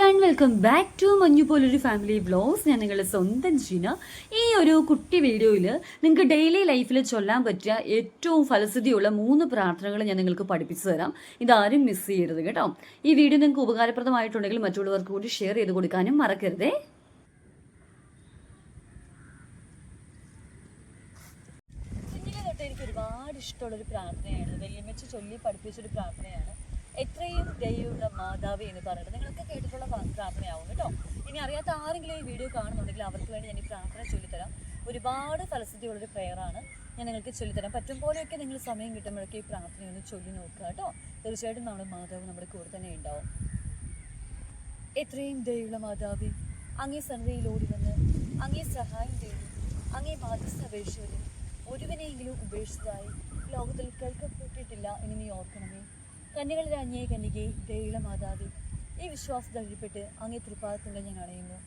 One welcome back to മഞ്ഞു പോലൊരു family vlogs ഞാൻ നിങ്ങളുടെ സ്വന്തം ജീന ഈ ഒരു കുട്ടി വീഡിയോയിൽ നിങ്ങൾക്ക് ഡെയിലി ലൈഫിൽ ചൊല്ലാൻ പറ്റിയ ഏറ്റവും ഫലസ്ഥിതിയുള്ള മൂന്ന് പ്രാർത്ഥനകൾ ഞാൻ നിങ്ങൾക്ക് പഠിപ്പിച്ചു തരാം. ഇതാരും മിസ് ചെയ്യരുത് കേട്ടോ. ഈ വീഡിയോ നിങ്ങൾക്ക് ഉപകാരപ്രദമായിട്ടുണ്ടെങ്കിൽ മറ്റുള്ളവർക്ക് കൂടി ഷെയർ ചെയ്ത് കൊടുക്കാനും മറക്കരുതേ. കുഞ്ഞിലെ തൊട്ട് എനിക്ക് ഒരുപാട് ഇഷ്ടമുള്ളൊരു പ്രാർത്ഥനയാണ് വെല്ലുമിച്ച് ചൊല്ലി പഠിപ്പിച്ചൊരു പ്രാർത്ഥനയാണ്. എത്രയും ദയയുള്ള മാതാവ് എന്ന് പറഞ്ഞിട്ട് നിങ്ങളൊക്കെ കേട്ടിട്ടുള്ള പ്രാ- പ്രാർത്ഥനയാവും കേട്ടോ. ഇനി അറിയാത്ത ആരെങ്കിലും ഈ വീഡിയോ കാണുന്നുണ്ടെങ്കിൽ അവർക്ക് വേണ്ടി ഞാൻ ഈ പ്രാർത്ഥന ചൊല്ലിത്തരാം. ഒരുപാട് ഫലസ്ഥിതിയുള്ളൊരു പ്രയറാണ് ഞാൻ നിങ്ങൾക്ക് ചൊല്ലിത്തരാം. പറ്റും പോലെയൊക്കെ നിങ്ങൾ സമയം കിട്ടുമ്പോഴൊക്കെ ഈ പ്രാർത്ഥന ഒന്ന് ചൊല്ലി നോക്കുക കേട്ടോ. തീർച്ചയായിട്ടും നമ്മുടെ മാതാവ് നമ്മുടെ കൂടെ തന്നെ ഉണ്ടാവും. എത്രയും ദയുള്ള മാതാവി അങ്ങേ സന്നിധിയിൽ ഓടി വന്ന് അങ്ങേ സഹായം തേടി അങ്ങേ ബാധ്യസ്ഥ അപേക്ഷിച്ചവരും ഒരുവനെയെങ്കിലും ഉപേക്ഷിച്ചതായി ലോകത്തിൽ കേൾക്കപ്പെട്ടിട്ടില്ല എന്ന് നീ ഓർക്കണമേ. കന്യകളിൽ അങ്ങേ കന്യകെ ദൈവ മാതാവി ഈ വിശ്വാസത്തിൽ അഴിപ്പെട്ട് അങ്ങേ തൃപ്പാദത്തിന്റെ ഞാൻ അണയുന്നു.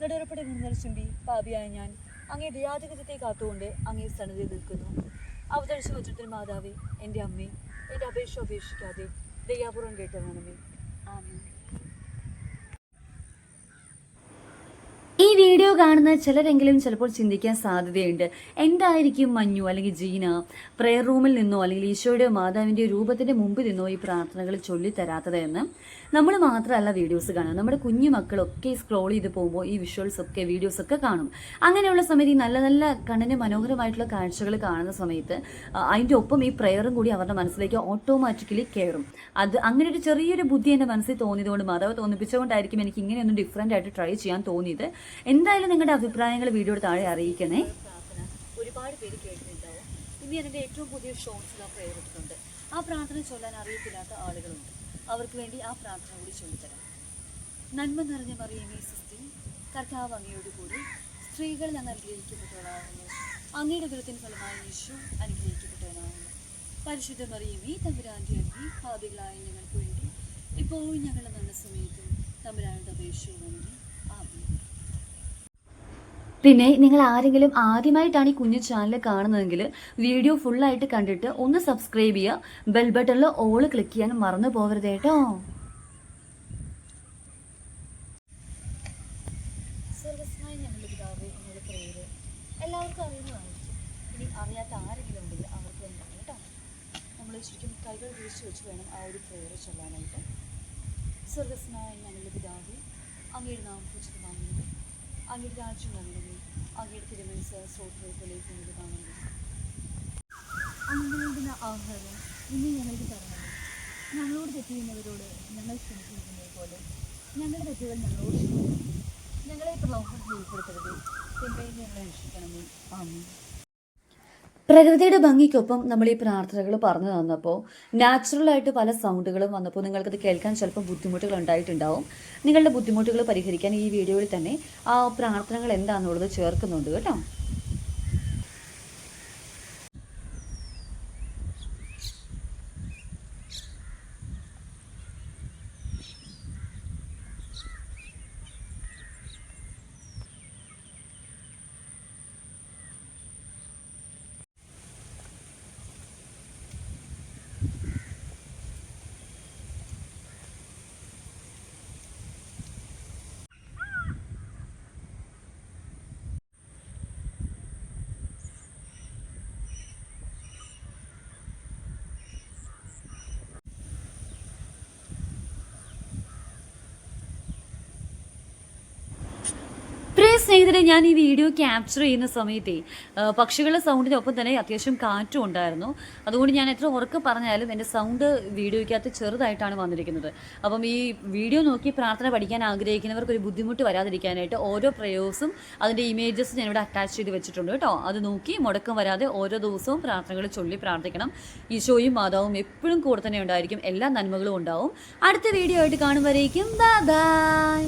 നെടുറപ്പടി മുന്നൽ ചുംബി പാപിയായ ഞാൻ അങ്ങേ ദയാധിപത്യത്തെ കാത്തുകൊണ്ട് അങ്ങേ സന്നിധിയിൽ നിൽക്കുന്നു. അവതരിച്ച വചനത്തിൽ മാതാവി എന്റെ അമ്മേ എന്റെ അപേക്ഷ ഉപേക്ഷിക്കാതെ ദയാപൂർവം കേട്ടവണമേ. ആമേ ഈ വീഡിയോ കാണുന്ന ചിലരെങ്കിലും ചിലപ്പോൾ ചിന്തിക്കാൻ സാധ്യതയുണ്ട്. എന്തായിരിക്കും മഞ്ഞു അല്ലെങ്കിൽ ജീന? പ്രെയർ റൂമിൽ നിന്നോ അല്ലെങ്കിൽ ഈശോയുടെ മാതാവിന്റെ രൂപത്തിന്റെ മുമ്പിൽ നിന്നോ ഈ പ്രാർത്ഥനകൾ ചൊല്ലിത്തരാത്തത് എന്ന് നമ്മൾ മാത്രമല്ല വീഡിയോസ് കാണുക നമ്മുടെ കുഞ്ഞു മക്കളൊക്കെ സ്ക്രോൾ ചെയ്ത് പോകുമ്പോൾ ഈ വിഷ്വൽസ് ഒക്കെ വീഡിയോസ് ഒക്കെ കാണും. അങ്ങനെയുള്ള സമയത്ത് ഈ നല്ല നല്ല കണ്ണിന് മനോഹരമായിട്ടുള്ള കാഴ്ചകൾ കാണുന്ന സമയത്ത് അതിന്റെ ഒപ്പം ഈ പ്രെയറും കൂടി അവരുടെ മനസ്സിലേക്ക് ഓട്ടോമാറ്റിക്കലി കയറും. അത് അങ്ങനെ ഒരു ചെറിയൊരു ബുദ്ധി എന്റെ മനസ്സിൽ തോന്നിയതുകൊണ്ട് മാതാവ് തോന്നിപ്പിച്ചുകൊണ്ടായിരിക്കും എനിക്ക് ഇങ്ങനെയൊന്നും ഡിഫറെന്റ് ആയിട്ട് ട്രൈ ചെയ്യാൻ തോന്നിയത്. എന്തായാലും നിങ്ങളുടെ അഭിപ്രായങ്ങൾ വീഡിയോയുടെ താഴെ അറിയിക്കണേ. ഒരുപാട് പേര് കേട്ടിട്ടുണ്ടാവും. ഇനി അതിന്റെ ഏറ്റവും പുതിയ ഷോർട്സ് ആ പ്രാർത്ഥന ചൊല്ലാൻ അറിയത്തില്ലാത്ത ആളുകളുണ്ട്. അവർക്ക് വേണ്ടി ആ പ്രാർത്ഥന കൂടി ചൊല്ലിത്തരാം. നന്മ നിറഞ്ഞ മറിയമേ സിസ്റ്റി കർത്താവ് അങ്ങയോട് കൂടി സ്ത്രീകൾ ഞാൻ അനുഗ്രഹിക്കപ്പെട്ടവളാകുന്നു. അങ്ങയുടെ ദുരത്തിന് ഫലമായി യേശു അനുഗ്രഹിക്കപ്പെട്ടവനാകുന്നു. പരിശുദ്ധ മറിയമേ തമ്പുരാന്റെ അമ്മി ഭാവികളായ ഞങ്ങൾക്ക് വേണ്ടി ഇപ്പോഴും ഞങ്ങളുടെ നല്ല സമയത്തും തമ്പുരാനുടെ അപേക്ഷയുണ്ടെങ്കിൽ ആമേൻ പിന്നെ നിങ്ങൾ ആരെങ്കിലും ആദ്യമായിട്ടാണ് ഈ കുഞ്ഞു ചാനൽ കാണുന്നതെങ്കിൽ വീഡിയോ ഫുള്ളായിട്ട് കണ്ടിട്ട് ഒന്ന് സബ്സ്ക്രൈബ് ചെയ്യുക. ബെൽ ബട്ടണിൽ ഓൾ ക്ലിക്ക് ചെയ്യാൻ മറന്നു പോകരുത് കേട്ടോ. എല്ലാവർക്കും അറിയാത്ത ആരെങ്കിലും ഉണ്ടെങ്കിൽ നമ്മൾ ശരിക്കും കൈകൾ വീഴ്ച വെച്ച് വേണം ആ ഒരു പ്രേയർ ചൊല്ലാനായിട്ട്. സ്വർഗസ്നായ ഞങ്ങളുടെ പിതാവ് അങ്ങയുടെ നാം പൂജിതമാകുന്നത് അങ്ങയുടെ രാജ്യം വരണമേ അങ്ങയുടെ തിരുമനസ് സോത്രത്തിലേക്ക് കൊണ്ട് കാണുന്നു. അങ്ങനെ ആഹാരം ഇന്ന് ഞങ്ങൾക്ക് തരണമേ ഞങ്ങളോട് തെറ്റിയുന്നവരോട് ഞങ്ങൾ ക്ഷമിക്കുന്നത് പോലെ ഞങ്ങളുടെ തെറ്റുകൾ ഞങ്ങളോട് ക്ഷമിക്കും ഞങ്ങളെ പ്രലോഭനത്തിൽ ഉൾപ്പെടുത്തരുത്. തിന്മയിൽ ഞങ്ങളെ രക്ഷിക്കണമേ. ആമേ പ്രകൃതിയുടെ ഭംഗിക്കൊപ്പം നമ്മൾ ഈ പ്രാർത്ഥനകൾ പറഞ്ഞു തന്നപ്പോൾ നാച്ചുറലായിട്ട് പല സൗണ്ടുകളും വന്നപ്പോൾ നിങ്ങൾക്കത് കേൾക്കാൻ ചിലപ്പോൾ ബുദ്ധിമുട്ടുകൾ ഉണ്ടായിട്ടുണ്ടാവും. നിങ്ങളുടെ ബുദ്ധിമുട്ടുകൾ പരിഹരിക്കാൻ ഈ വീഡിയോയിൽ തന്നെ ആ പ്രാർത്ഥനകൾ എന്താണെന്നുള്ളത് ചേർക്കുന്നുണ്ട് കേട്ടോ. സ്നേഹിതരെ ഞാൻ ഈ വീഡിയോ ക്യാപ്ചർ ചെയ്യുന്ന സമയത്തെ പക്ഷികളുടെ സൗണ്ടിനൊപ്പം തന്നെ അത്യാവശ്യം കാറ്റും ഉണ്ടായിരുന്നു. അതുകൊണ്ട് ഞാൻ എത്ര ഉറക്കെ പറഞ്ഞാലും എന്റെ സൗണ്ട് വീഡിയോയ്ക്കകത്ത് ചെറുതായിട്ടാണ് വന്നിരിക്കുന്നത്. അപ്പം ഈ വീഡിയോ നോക്കി പ്രാർത്ഥന പഠിക്കാൻ ആഗ്രഹിക്കുന്നവർക്ക് ഒരു ബുദ്ധിമുട്ട് വരാതിരിക്കാനായിട്ട് ഓരോ പ്രയോഗസും അതിന്റെ ഇമേജസ് ഞാൻ ഇവിടെ അറ്റാച്ച് ചെയ്ത് വെച്ചിട്ടുണ്ട് കേട്ടോ. അത് നോക്കി മുടക്കം വരാതെ ഓരോ ദിവസവും പ്രാർത്ഥനകൾ ചൊല്ലി പ്രാർത്ഥിക്കണം. ഈശോയും മാതാവും എപ്പോഴും കൂടെ തന്നെ ഉണ്ടായിരിക്കും. എല്ലാ നന്മകളും ഉണ്ടാവും. അടുത്ത വീഡിയോ ആയിട്ട് കാണുമ്പോഴേക്കും ബൈ